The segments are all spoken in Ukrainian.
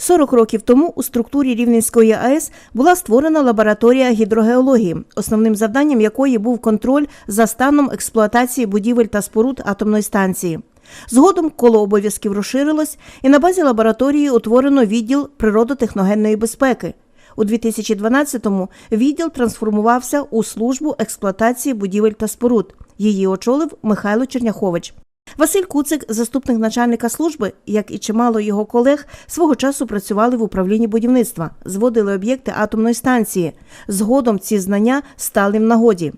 40 років тому у структурі Рівненської АЕС була створена лабораторія гідрогеології, основним завданням якої був контроль за станом експлуатації будівель та споруд атомної станції. Згодом коло обов'язків розширилось, і на базі лабораторії утворено відділ природотехногенної безпеки. У 2012-му відділ трансформувався у службу експлуатації будівель та споруд. Її очолив Михайло Черняхович. Василь Куцик, заступник начальника служби, як і чимало його колег, свого часу працювали в управлінні будівництва, зводили об'єкти атомної станції. Згодом ці знання стали в нагоді.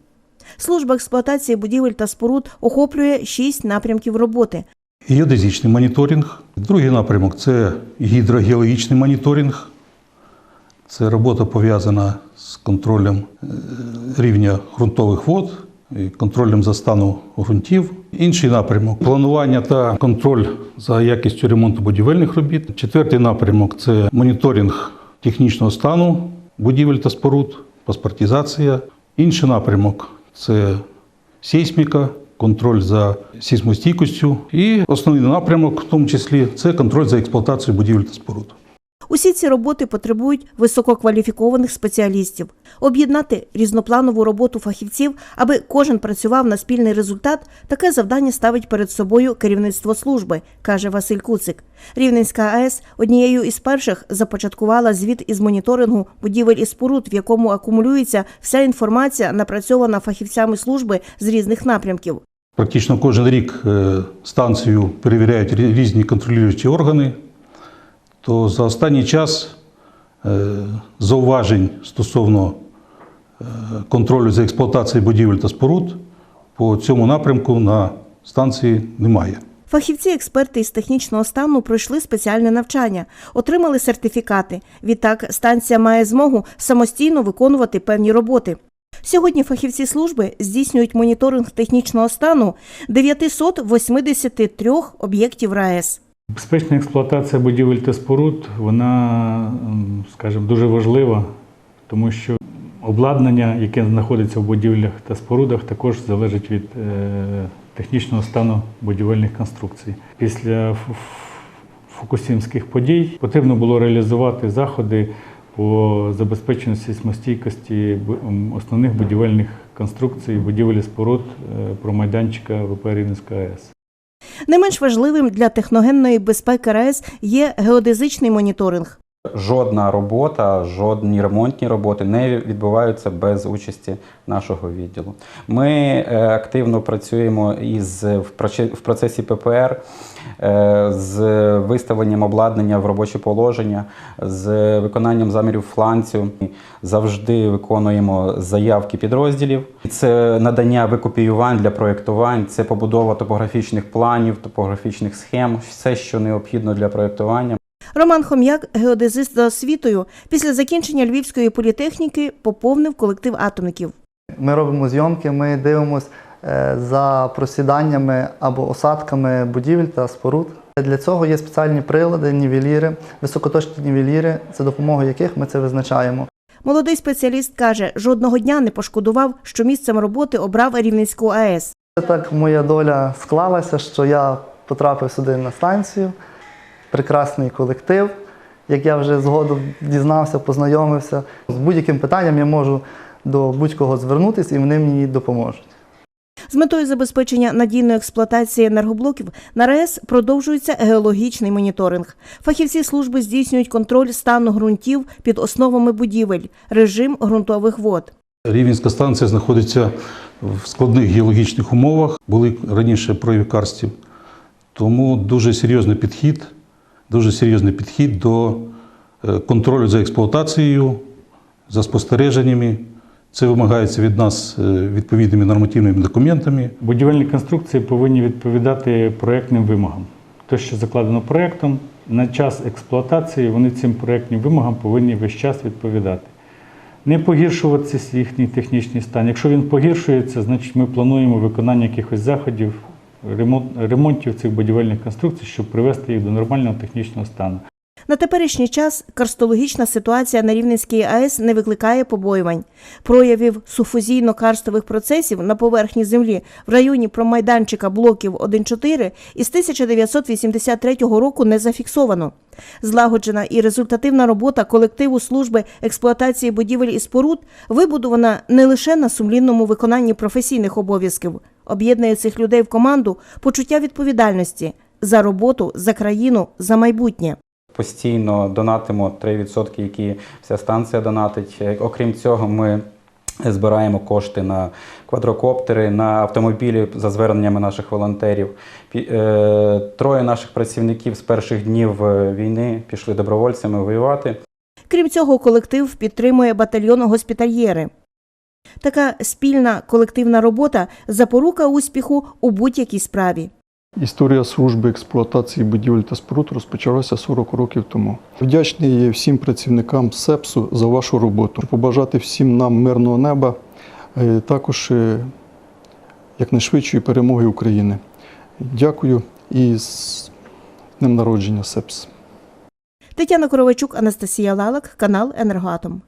Служба експлуатації будівель та споруд охоплює шість напрямків роботи. Геодезичний моніторинг. Другий напрямок це гідрогеологічний моніторинг. Це робота пов'язана з контролем е, рівня ґрунтових вод, контролем за стану ґрунтів. Інший напрямок планування та контроль за якістю ремонту будівельних робіт. Четвертий напрямок це моніторинг технічного стану будівель та споруд, паспортизація. Інший напрямок це сейсміка, контроль за сейсмостійкістю. І основний напрямок, в тому числі, це контроль за експлуатацією будівель та споруд. Усі ці роботи потребують висококваліфікованих спеціалістів. Об'єднати різнопланову роботу фахівців, аби кожен працював на спільний результат, таке завдання ставить перед собою керівництво служби, каже Василь Куцик. Рівненська АЕС однією із перших започаткувала звіт із моніторингу будівель і споруд, в якому акумулюється вся інформація, напрацьована фахівцями служби з різних напрямків. Практично кожен рік е, станцію перевіряють різні контролюючі органи. То за останній час е, зауважень стосовно е, контролю за експлуатацією будівель та споруд по цьому напрямку на станції немає. Фахівці-експерти із технічного стану пройшли спеціальне навчання, отримали сертифікати. Відтак станція має змогу самостійно виконувати певні роботи. Сьогодні фахівці служби здійснюють моніторинг технічного стану 983 об'єктів РаЕС. Безпечна експлуатація будівель та споруд, вона, скажімо, дуже важлива, тому що обладнання, яке знаходиться в будівлях та спорудах, також залежить від е, технічного стану будівельних конструкцій. Після Фу- фукусімських подій потрібно було реалізувати заходи по забезпеченню сейсмостійкості основних будівельних конструкцій, будівель споруд е, про майданчика ВП Рівненської АЕС. Не менш важливим для техногенної безпеки РаЕС є геодезичний моніторинг. Жодна робота, жодні ремонтні роботи не відбуваються без участі нашого відділу. Ми е, активно працюємо із в процесі ППР е, з виставленням обладнання в робоче положення, з виконанням замірів фланцю. Завжди виконуємо заявки підрозділів. Це надання викопіювань для проєктувань, це побудова топографічних планів, топографічних схем, все, що необхідно для проєктування. Роман Хом'як, геодезист за освітою, після закінчення Львівської політехніки поповнив колектив атомників. Ми робимо зйомки, ми дивимося за просіданнями або осадками будівель та споруд. Для цього є спеціальні прилади, нівеліри, високоточні нівеліри, за допомогою яких ми це визначаємо. Молодий спеціаліст каже, жодного дня не пошкодував, що місцем роботи обрав Рівненську АЕС. Так моя доля склалася, що я потрапив сюди на станцію, прекрасний колектив. Як я вже згодом дізнався, познайомився, з будь-яким питанням я можу до будь-кого звернутися і вони мені допоможуть. З метою забезпечення надійної експлуатації енергоблоків на РаЕС продовжується геологічний моніторинг. Фахівці служби здійснюють контроль стану ґрунтів під основами будівель, режим ґрунтових вод. Рівненська станція знаходиться в складних геологічних умовах, були раніше прояви карстів. Тому дуже серйозний підхід, дуже серйозний підхід до е, контролю за експлуатацією, за спостереженнями. Це вимагається від нас е, відповідними нормативними документами. Будівельні конструкції повинні відповідати проєктним вимогам. Те, що закладено проєктом, на час експлуатації вони цим проєктним вимогам повинні весь час відповідати. Не погіршуватися їхній технічний стан. Якщо він погіршується, значить ми плануємо виконання якихось заходів, ремонтів цих будівельних конструкцій, щоб привести їх до нормального технічного стану. На теперішній час карстологічна ситуація на Рівненській АЕС не викликає побоювань. Проявів суфузійно-карстових процесів на поверхні землі в районі промайданчика блоків 1-4 із 1983 року не зафіксовано. Злагоджена і результативна робота колективу служби експлуатації будівель і споруд вибудована не лише на сумлінному виконанні професійних обов'язків, об'єднує цих людей в команду почуття відповідальності за роботу, за країну, за майбутнє. Постійно донатимо 3%, які вся станція донатить. Е, Окрім цього, ми збираємо кошти на квадрокоптери, на автомобілі за зверненнями наших волонтерів. Е, Троє наших працівників з перших днів е, війни пішли добровольцями воювати. Крім цього, колектив підтримує батальйон госпітальєри. Така спільна колективна робота запорука успіху у будь-якій справі. Історія служби експлуатації будівель та споруд розпочалася 40 років тому. Вдячний є всім працівникам СЕПСу за вашу роботу. Побажати всім нам мирного неба, е, також е, якнайшвидшої перемоги України. Дякую і з днем народження СЕПС. Тетяна Коровачук, Анастасія Лалак, канал Енергоатом.